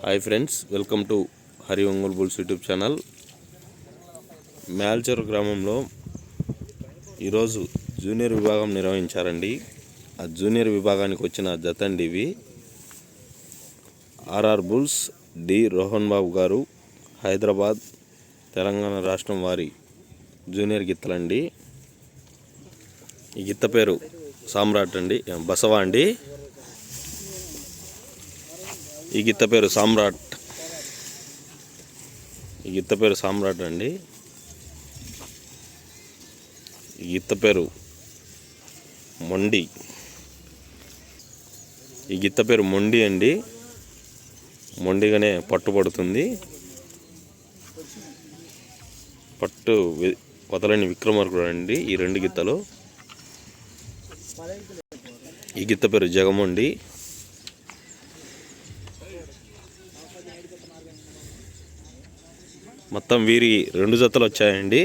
Hi friends welcome to Hari Ongole bulls YouTube channel. Melchar గ్రామంలో ఈరోజు junior విభాగం నిర్వహించారండి. ఆ జూనియర్ విభాగానికి వచ్చిన జతండి ఇవి. RR bulls D Rohan Babu garu Hyderabad Telangana రాష్ట్రం వారి జూనియర్ గిత్తలండి. ఈ గిత్త పేరు సామ్రాట్ అండి బసవా అండి. ఈ గిత్త పేరు సామ్రాట్. ఈ గిత్త పేరు సామ్రాట్ అండి. ఈ గిత్త పేరు మొండి. ఈ గిత్త పేరు మొండి అండి. మొండిగానే పట్టుబడుతుంది పట్టు వదలని విక్రమార్కుడు అండి ఈ రెండు గిత్తలు. ఈ గిత్త పేరు జగమొండి. మొత్తం వీరి రెండు జతలు వచ్చాయండి.